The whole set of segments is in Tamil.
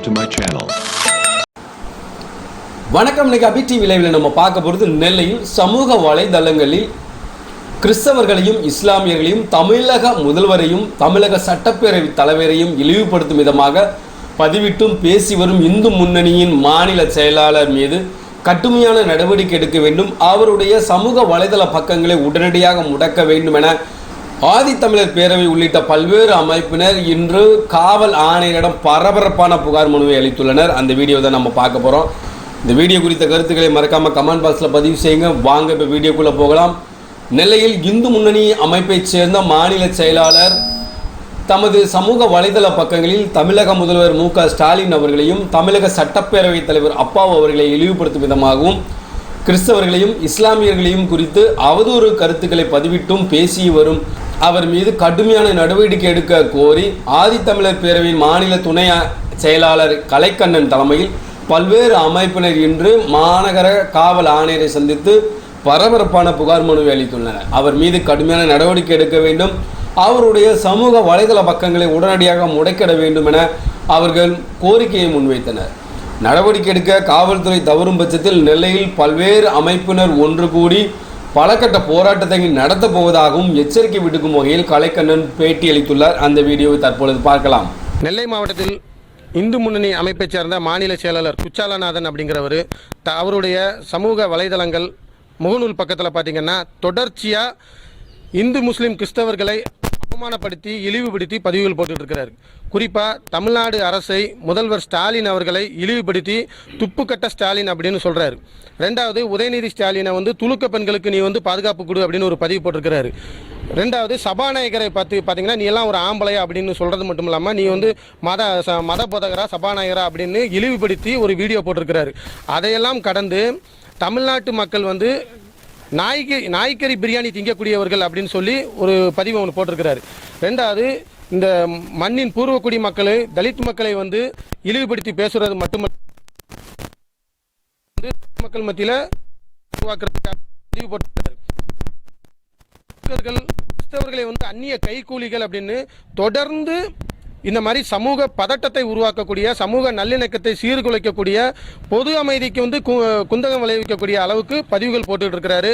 subscribe to my channel. வணக்கம் இன்னைக்கு அபி டிவி நம்ம பார்க்க போகிறது நெல்லையில் சமூக வலைதளங்களில் கிறிஸ்தவர்களையும் இஸ்லாமியர்களையும் தமிழக முதல்வரையும் தமிழக சட்டப்பேரவை தலைவரையும் இழிவுபடுத்தும் விதமாக பதிவிட்டும் பேசி வரும் இந்து முன்னணியின் மாநில செயலாளர் மீது கடுமையான நடவடிக்கை எடுக்க வேண்டும் அவருடைய சமூக வலைதள பக்கங்களை உடனடியாக முடக்க வேண்டும் என ஆதித்தமிழர் பேரவை உள்ளிட்ட பல்வேறு அமைப்பினர் இன்று காவல் ஆணையரிடம் பரபரப்பான புகார் மனுவை அளித்துள்ளனர். அந்த வீடியோ தான் நம்ம பார்க்க போகிறோம் இந்த வீடியோ குறித்த கருத்துக்களை மறக்காமல் கமெண்ட் பாக்ஸில் பதிவு செய்யுங்க. வாங்க இப்போ வீடியோக்குள்ளே போகலாம். நெல்லையில் இந்து முன்னணி அமைப்பைச் சேர்ந்த மாநில செயலாளர் தமது சமூக வலைதள பக்கங்களில் தமிழக முதல்வர் மு க ஸ்டாலின் அவர்களையும் தமிழக சட்டப்பேரவைத் தலைவர் அப்பாவு அவர்களை இழிவுபடுத்தும் விதமாகவும் கிறிஸ்தவர்களையும் இஸ்லாமியர்களையும் குறித்து அவதூறு கருத்துக்களை பதிவிட்டும் பேசி வரும் அவர் மீது கடுமையான நடவடிக்கை எடுக்க கோரி ஆதித்தமிழர் பேரவையின் மாநில துணை செயலாளர் கலைக்கண்ணன் தலைமையில் பல்வேறு அமைப்பினர் இன்று மாநகர காவல் ஆணையரை சந்தித்து பரபரப்பான புகார் மனுவை அளித்துள்ளனர். அவர் மீது கடுமையான நடவடிக்கை எடுக்க வேண்டும். அவருடைய சமூக வலைதள பக்கங்களை உடனடியாக முடக்கிட வேண்டும் என அவர்கள் கோரிக்கையை முன்வைத்தனர். நடவடிக்கை எடுக்க காவல்துறை தவறும் பட்சத்தில் நெல்லையில் பல்வேறு அமைப்பினர் ஒன்று கூடி பலகட்ட போராட்டத்தை நடத்த போவதாகவும் எச்சரிக்கை விடுக்கும் வகையில் கலைக்கண்ணன் பேட்டி அளித்துள்ளார். அந்த வீடியோவை தற்பொழுது பார்க்கலாம். நெல்லை மாவட்டத்தில் இந்து முன்னணி அமைப்பைச் சேர்ந்த மாநில செயலாளர் குச்சாலநாதன் அப்படிங்கிறவர் த அவருடைய சமூக வலைதளங்கள் முகநூல் பக்கத்தில் பார்த்தீங்கன்னா தொடர்ச்சியாக இந்து முஸ்லீம் கிறிஸ்தவர்களை அவமானப்படுத்தி இழிவுபடுத்தி பதிவுகள் போட்டுட்டு இருக்கிறார் குறிப்பாக தமிழ்நாடு அரசை முதல்வர் ஸ்டாலின் அவர்களை இழிவுபடுத்தி துப்புக்கட்ட ஸ்டாலின் அப்படின்னு சொல்கிறார் ரெண்டாவது உதயநிதி ஸ்டாலினை வந்து துலுக்க பெண்களுக்கு நீ வந்து பாதுகாப்பு கொடு அப்படின்னு ஒரு பதிவு போட்டிருக்கிறாரு. ரெண்டாவது சபாநாயகரை பார்த்து பார்த்தீங்கன்னா நீ எல்லாம் ஒரு ஆம்பளை அப்படின்னு சொல்கிறது மட்டும் இல்லாமல் நீ வந்து மத ச- மத போதகரா சபாநாயகரா அப்படின்னு இழிவுபடுத்தி ஒரு வீடியோ போட்டிருக்கிறாரு. அதையெல்லாம் கடந்து தமிழ்நாட்டு மக்கள் வந்து நாய்க்கு நாய்க்கறி பிரியாணி திங்கக்கூடியவர்கள் அப்படின்னு சொல்லி ஒரு பதிவு ஒன்று போட்டிருக்கிறாரு. ரெண்டாவது இந்த மண்ணின் பூர்வக்குடி மக்களை தலித் மக்களை வந்து இழிவுபடுத்தி பேசுறது மட்டுமல்ல வந்து மக்கள் மத்தியில் உருவாக்குறதுக்காக கிறிஸ்தவர்கள் கிறிஸ்தவர்களை வந்து அந்நிய கைக்கூலிகள் அப்படின்னு தொடர்ந்து இந்த மாதிரி சமூக பதட்டத்தை உருவாக்கக்கூடிய சமூக நல்லிணக்கத்தை சீர்குலைக்கக்கூடிய பொது அமைதிக்கு வந்து கு- குந்தகம் விளைவிக்கக்கூடிய அளவுக்கு பதிவுகள் போட்டுக்கிட்டு இருக்கிறாரு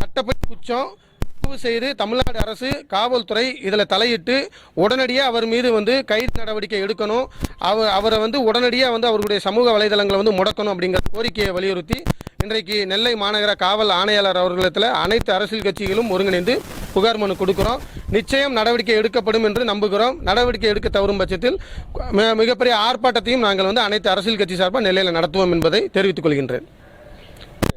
சட்டப்படி குற்றம். பதிவு செய்து தமிழ்நாடு அரசு காவல்துறை இதில் தலையிட்டு உடனடியாக அவர் மீது வந்து கைது நடவடிக்கை எடுக்கணும். அவர் அவரை வந்து உடனடியாக வந்து அவருடைய சமூக வலைதளங்களை வந்து முடக்கணும் அப்படிங்கிற கோரிக்கையை வலியுறுத்தி இன்றைக்கு நெல்லை மாநகர காவல் ஆணையாளர் அவர்களிடத்தில் அனைத்து அரசியல் கட்சிகளும் ஒருங்கிணைந்து புகார் மனு கொடுக்கிறோம். நிச்சயம் நடவடிக்கை எடுக்கப்படும் என்று நம்புகிறோம். நடவடிக்கை எடுக்க தவறும் பட்சத்தில் மிகப்பெரிய ஆர்ப்பாட்டத்தையும் நாங்கள் வந்து அனைத்து அரசியல் கட்சி சார்பாக நெல்லையில் நடத்துவோம் என்பதை தெரிவித்துக் கொள்கின்றேன்.